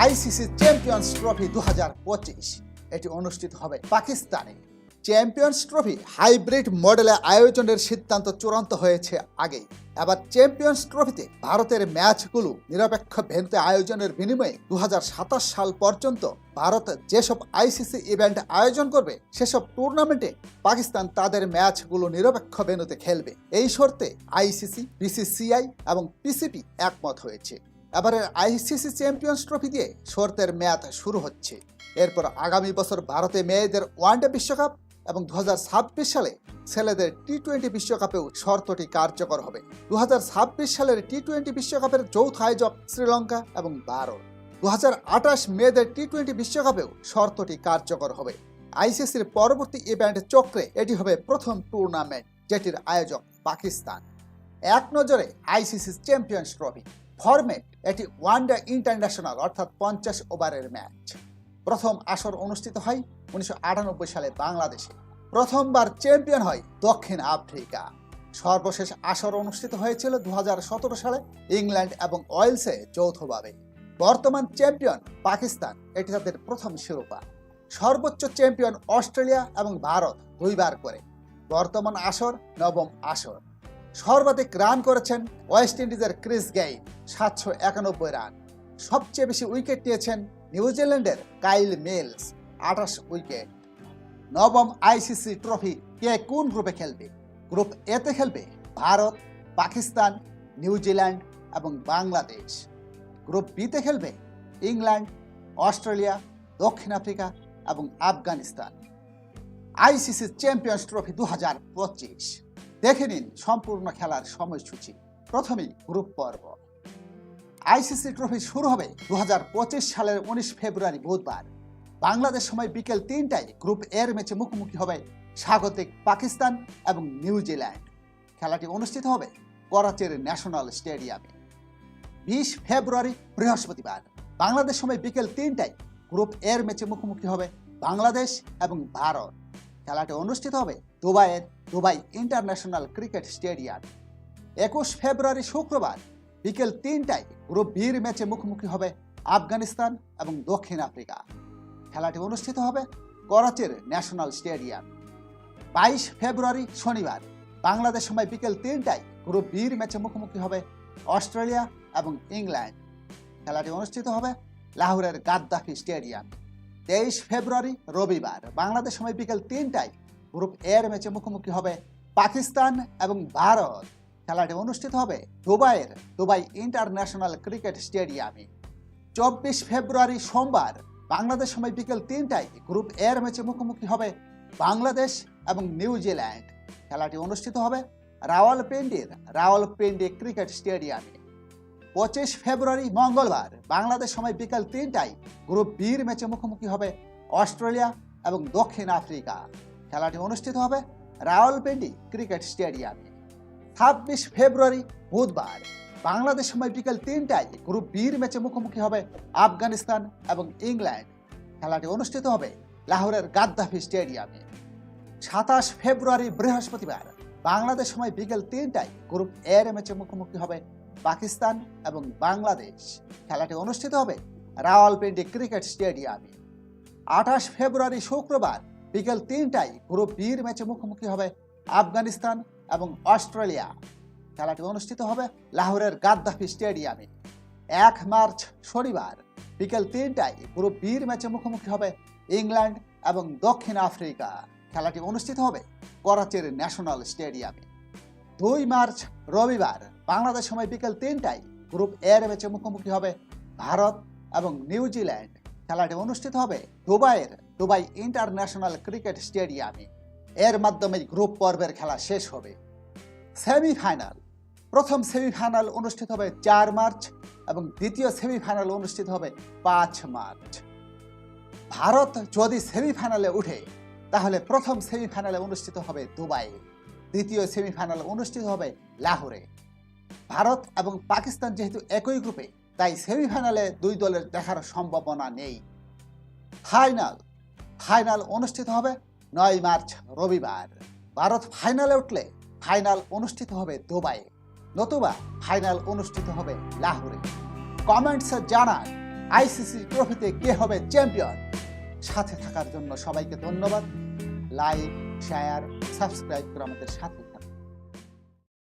ICC champions trophy দু হাজার পঁচিশ। এটি অনুষ্ঠিত হবে পাকিস্তানে। চ্যাম্পিয়ন্স ট্রফি হাইব্রিড মডেলে আয়োজনের সিদ্ধান্ত চূড়ান্ত হয়েছে আগেই। এবার চ্যাম্পিয়ন্স ট্রফিতে ভারতের ম্যাচগুলো নিরপেক্ষ ভেন্যুতে আয়োজনের বিনিময়ে দু হাজার সাতাশ সাল পর্যন্ত ভারত যেসব আইসিসি ইভেন্ট আয়োজন করবে, সেসব টুর্নামেন্টে পাকিস্তান তাদের ম্যাচগুলো নিরপেক্ষ ভেন্যুতে খেলবে। এই শর্তে আইসিসি, বিসিসিআই এবং পিসিপি একমত হয়েছে। এবারের আইসিসি চ্যাম্পিয়ন্স ট্রফি দিয়ে শর্তের ম্যাচ শুরু হচ্ছে। এরপর আগামী বছর ভারতে মেয়েদের ওয়ানডে বিশ্বকাপ এবং দু হাজার ছাব্বিশ সালে ছেলেদের টি টোয়েন্টি বিশ্বকাপেও শর্তটি কার্যকর হবে। দু হাজার ছাব্বিশ সালের টি টোয়েন্টি বিশ্বকাপের যৌথ আয়োজক শ্রীলঙ্কা এবং ভারত দু মেয়েদের টি টোয়েন্টি বিশ্বকাপেও শর্তটি কার্যকর হবে। আইসিসির পরবর্তী ইভেন্ট চক্রে এটি হবে প্রথম টুর্নামেন্ট, যেটির আয়োজক পাকিস্তান। এক নজরে আইসিসি চ্যাম্পিয়ন্স ট্রফি। ফরম্যাট এটি ওয়ানডে ইন্টারন্যাশনাল অর্থাৎ পঞ্চাশ ওভারের ম্যাচ প্রথম আসর অনুষ্ঠিত হয় উনিশশো আটানব্বই সালে বাংলাদেশে। প্রথমবার চ্যাম্পিয়ন হয় দক্ষিণ আফ্রিকা। সর্বশেষ আসর অনুষ্ঠিত হয়েছিল দুহাজার সতেরো সালে ইংল্যান্ড এবং ওয়েলসে যৌথভাবে। বর্তমান চ্যাম্পিয়ন পাকিস্তান, এটি তাদের প্রথম শিরোপা। সর্বোচ্চ চ্যাম্পিয়ন অস্ট্রেলিয়া এবং ভারত দুইবার করে। বর্তমান আসর নবম আসর। সর্বাধিক রান করেছেন ওয়েস্ট ইন্ডিজের ক্রিস গেইন সাতশো একানব্বই রান। সবচেয়ে বেশি উইকেট নিয়েছেন নিউজিল্যান্ডের কাইল মিলস, আঠাশ উইকেট। নবম আইসিসি ট্রফি কে কোন গ্রুপে খেলবে? গ্রুপ এতে খেলবে ভারত, পাকিস্তান, নিউজিল্যান্ড এবং বাংলাদেশ। গ্রুপ বিতে খেলবে ইংল্যান্ড, অস্ট্রেলিয়া, দক্ষিণ আফ্রিকা এবং আফগানিস্তান। আইসিসি চ্যাম্পিয়ন্স ট্রফি দু হাজার পঁচিশ। দেখে নিন সম্পূর্ণ খেলার সময়সূচি। প্রথমেই গ্রুপ পর্ব। আইসিসি ট্রফি শুরু হবে দু হাজার পঁচিশ সালের উনিশ ফেব্রুয়ারি বুধবার। বাংলাদেশ সময় বিকেল তিনটায় গ্রুপ এর ম্যাচে মুখোমুখি হবে স্বাগতিক পাকিস্তান এবং নিউজিল্যান্ড খেলাটি অনুষ্ঠিত হবে করাচির ন্যাশনাল স্টেডিয়ামে। বিশ ফেব্রুয়ারি বৃহস্পতিবার। বাংলাদেশ সময় বিকেল তিনটায় গ্রুপ এর ম্যাচে মুখোমুখি হবে বাংলাদেশ এবং ভারত। খেলাটি অনুষ্ঠিত হবে দুবাইয়ের দুবাই ইন্টারন্যাশনাল ক্রিকেট স্টেডিয়াম। একুশ ফেব্রুয়ারি শুক্রবার বিকেল তিনটায় গ্রুপ বির ম্যাচে মুখোমুখি হবে আফগানিস্তান এবং দক্ষিণ আফ্রিকা। খেলাটি অনুষ্ঠিত হবে করাচির ন্যাশনাল স্টেডিয়াম। বাইশ ফেব্রুয়ারি শনিবার বাংলাদেশ সময় বিকেল তিনটায় গ্রুপ বির ম্যাচে মুখোমুখি হবে অস্ট্রেলিয়া এবং ইংল্যান্ড। খেলাটি অনুষ্ঠিত হবে লাহোরের গাদ্দাফি স্টেডিয়াম। তেইশ ফেব্রুয়ারি রবিবার। বাংলাদেশ সময় বিকেল তিনটায় গ্রুপ এর ম্যাচে মুখোমুখি হবে পাকিস্তান এবং ভারত। খেলাটি অনুষ্ঠিত হবে দুবাইয়ের দুবাই ইন্টারন্যাশনাল ক্রিকেট স্টেডিয়ামে। চব্বিশ ফেব্রুয়ারি সোমবার, বাংলাদেশ সময় বিকেল তিনটায় গ্রুপ এর ম্যাচে মুখোমুখি হবে বাংলাদেশ এবং নিউজিল্যান্ড খেলাটি অনুষ্ঠিত হবে রাওয়ালপিন্ডির রাওয়ালপিন্ডি ক্রিকেট স্টেডিয়ামে। পঁচিশ ফেব্রুয়ারি মঙ্গলবার, বাংলাদেশ সময় বিকাল তিনটায় গ্রুপ বির ম্যাচে মুখোমুখি হবে অস্ট্রেলিয়া এবং দক্ষিণ আফ্রিকা। খেলাটি অনুষ্ঠিত হবে রাওয়ালপিন্ডি ক্রিকেট স্টেডিয়ামে। ছাব্বিশ ফেব্রুয়ারি বুধবার, বাংলাদেশ সময় বিকেল তিনটায় গ্রুপ বির ম্যাচে মুখোমুখি হবে আফগানিস্তান এবং ইংল্যান্ড। খেলাটি অনুষ্ঠিত হবে লাহোরের গাদ্দাফি স্টেডিয়ামে। সাতাশ ফেব্রুয়ারি বৃহস্পতিবার, বাংলাদেশ সময় বিকেল তিনটায় গ্রুপ এর ম্যাচে মুখোমুখি হবে পাকিস্তান এবং বাংলাদেশ খেলাটি অনুষ্ঠিত হবে রাওয়ালপিন্ডি ক্রিকেট স্টেডিয়ামে। আঠাশ ফেব্রুয়ারি শুক্রবার বিকেল তিনটায় গ্রুপ বির ম্যাচে মুখোমুখি হবে আফগানিস্তান এবং অস্ট্রেলিয়া। খেলাটি অনুষ্ঠিত হবে লাহোরের গাদ্দাফি স্টেডিয়ামে। এক মার্চ শনিবার বিকেল তিনটায় গ্রুপ বির ম্যাচে মুখোমুখি হবে ইংল্যান্ড এবং দক্ষিণ আফ্রিকা। খেলাটি অনুষ্ঠিত হবে করাচির ন্যাশনাল স্টেডিয়ামে। দুই মার্চ, রবিবার, বাংলাদেশ সময় বিকেল তিনটায় গ্রুপ এর ম্যাচে মুখোমুখি হবে ভারত এবং নিউজিল্যান্ড খেলাটি অনুষ্ঠিত হবে দুবাইয়ের দুবাই ইন্টারন্যাশনাল ক্রিকেট স্টেডিয়ামে। এর মাধ্যমে গ্রুপ পর্বের খেলা শেষ হবে। সেমিফাইনাল। প্রথম সেমিফাইনাল অনুষ্ঠিত হবে চার মার্চ এবং দ্বিতীয় সেমিফাইনাল অনুষ্ঠিত হবে পাঁচ মার্চ। ভারত যদি সেমিফাইনালে উঠে, তাহলে প্রথম সেমিফাইনালে অনুষ্ঠিত হবে দুবাইয়ে দ্বিতীয় সেমিফাইনাল অনুষ্ঠিত হবে লাহোরে। ভারত এবং পাকিস্তান যেহেতু একই গ্রুপে, তাই সেমিফাইনালে দুই দলের দেখার সম্ভাবনা নেই। ফাইনাল। ফাইনাল অনুষ্ঠিত হবে নয় মার্চ, রবিবার। ভারত ফাইনালে উঠলে ফাইনাল অনুষ্ঠিত হবে দুবাইয়ে নতুবা ফাইনাল অনুষ্ঠিত হবে লাহোরে। কমেন্টসে জানান, আইসিসি ট্রফিতে কে হবে চ্যাম্পিয়ন? সাথে থাকার জন্য সবাইকে ধন্যবাদ। লাইক শেয়ার সাবস্ক্রাইব করে আমাদের সাথে